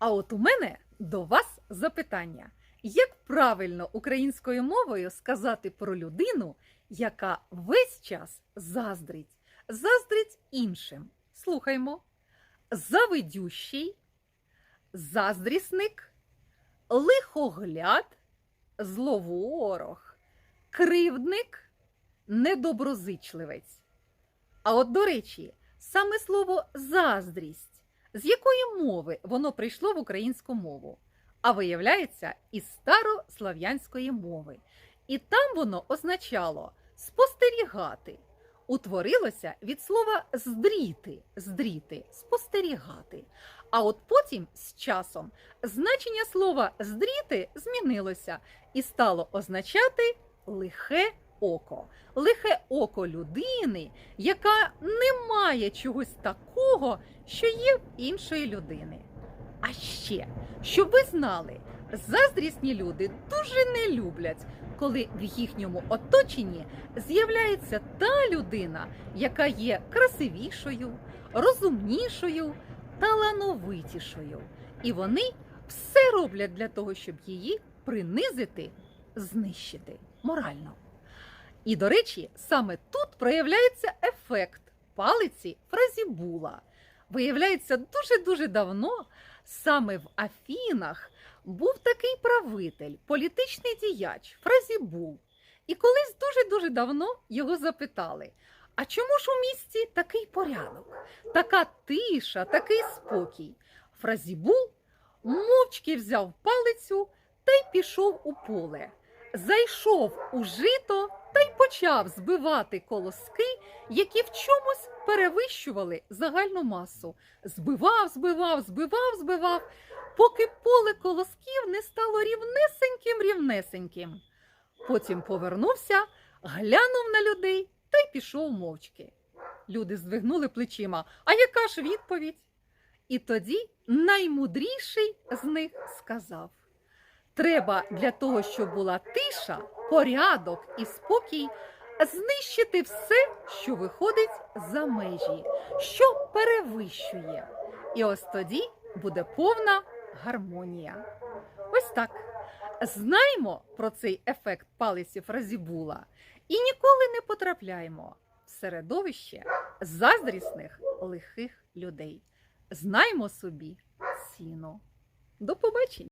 А от у мене до вас запитання: як правильно українською мовою сказати про людину, яка весь час заздрить, заздрить іншим? Слухаймо. Завидющий, заздрісник, лихогляд, зловорог, кривдник, недоброзичливець. А от, до речі, саме слово заздрість, з якої мови воно прийшло в українську мову, а виявляється, із старослав'янської мови. І там воно означало спостерігати. Утворилося від слова здріти, здріти, спостерігати. А от потім з часом значення слова здріти змінилося і стало означати лихе око. Лихе око людини, яка не має чогось такого, що є в іншої людини. А ще, щоб ви знали, заздрісні люди дуже не люблять, коли в їхньому оточенні з'являється та людина, яка є красивішою, розумнішою, талановитішою. І вони все роблять для того, щоб її принизити, знищити морально. І, до речі, саме тут проявляється ефект палиці Фразібула. Виявляється, дуже-дуже давно саме в Афінах був такий правитель, політичний діяч Фразібул. І колись дуже-дуже давно його запитали: а чому ж у місті такий порядок, така тиша, такий спокій? Фразібул мовчки взяв палицю та й пішов у поле. Зайшов у жито почав збивати колоски, які в чомусь перевищували загальну масу. Збивав, збивав, збивав, збивав, поки поле колосків не стало рівнесеньким, рівнесеньким. Потім повернувся, глянув на людей та й пішов мовчки. Люди здвигнули плечима. А яка ж відповідь? І тоді наймудріший з них сказав: Треба для того, щоб була тиша, порядок і спокій, знищити все, що виходить за межі, що перевищує. І ось тоді буде повна гармонія. Ось так. Знаймо про цей ефект палиці Фразібула і ніколи не потрапляємо в середовище заздрісних лихих людей. Знаймо собі ціну. До побачення!